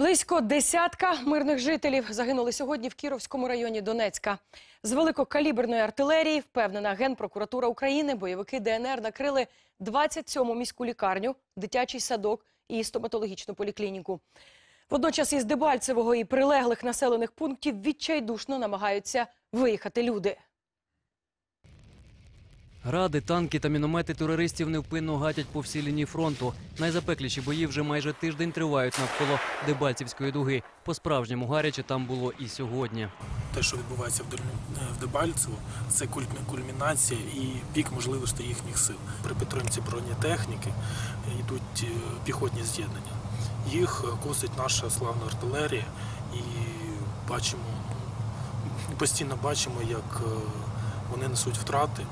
Близько десятка мирних жителів загинули сьогодні в Кіровському районі Донецька. З великокаліберної артилерії, впевнена Генпрокуратура України, бойовики ДНР накрили 27-му міську лікарню, дитячий садок і стоматологічну поліклініку. Водночас із Дебальцевого і прилеглих населених пунктів відчайдушно намагаються виїхати люди. Гради, танки та міномети терористів невпинно гатять по всій лінії фронту. Найзапекліші бої вже майже тиждень тривають навколо Дебальцівської дуги. По-справжньому гаряче там було і сьогодні. те, що відбувається в е, Дебальцево, це кульмінація і пік можливостей їхніх сил. При підтримці бронетехніки йдуть е, піхотні з'єднання. Їх е, косить наша славна артилерія, і бачимо, ну, постійно бачимо, як вони несуть втрати,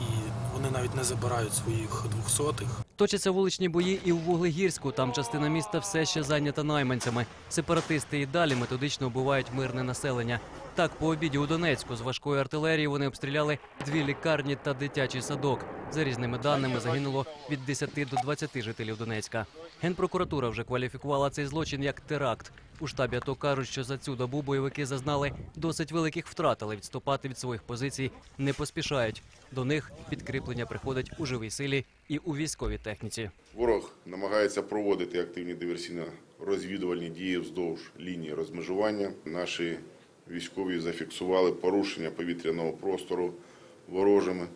і вони навіть не забирають своїх двохсотих. Точаться вуличні бої і у Вуглегірську. Там частина міста все ще зайнята найманцями. Сепаратисти і далі методично вбивають мирне населення. Так, по обіді у Донецьку з важкої артилерії вони обстріляли дві лікарні та дитячий садок. За різними даними загинуло від 10 до 20 жителів Донецька. Генпрокуратура вже кваліфікувала цей злочин як теракт. У штабі АТО кажуть, що за цю добу бойовики зазнали досить великих втрат, але відступати від своїх позицій не поспішають. До них підкріплення приходить у живій силі і у військовій техніці. Ворог намагається проводити активні диверсійно-розвідувальні дії вздовж лінії розмежування. Наші військові зафіксували порушення повітряного простору ворожими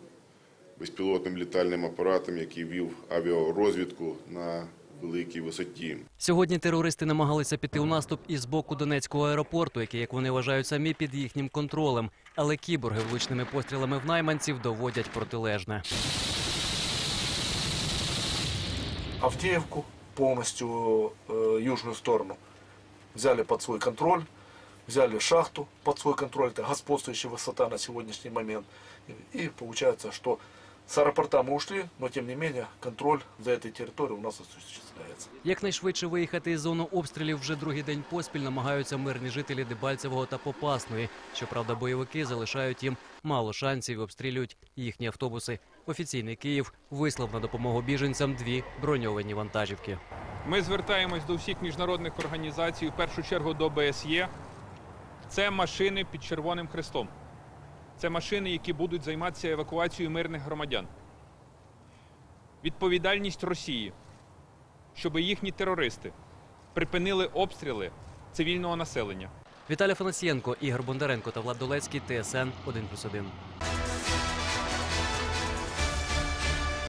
безпілотним літальним апаратом, який вів авіарозвідку на великій висоті. Сьогодні терористи намагалися піти у наступ із боку Донецького аеропорту, який, як вони вважають, самі під їхнім контролем. Але кіборги влучними пострілами в найманців доводять протилежне. Авдеевку, полностью э, южную сторону, взяли под свой контроль, взяли шахту под свой контроль, это господствующая высота на сегодняшний момент. И, и получается, что с аэропорта мы ушли, но тем не менее контроль за этой территорией у нас осуществляется. Якнайшвидше виїхати із зону обстрілів вже другий день поспіль намагаються мирні жителі Дебальцевого та Попасної. Щоправда, бойовики залишають їм мало шансів і обстрілюють їхні автобуси. Офіційний Київ вислав на допомогу біженцям дві броньовані вантажівки. Ми звертаємось до всіх міжнародних організацій, в першу чергу до ОБСЄ. Це машини під Червоним Хрестом. Це машини, які будуть займатися евакуацією мирних громадян. Відповідальність Росії, щоб їхні терористи припинили обстріли цивільного населення. Віталій Фанасієнко, Ігор Бондаренко та Влад Долецький, ТСН 1+,1.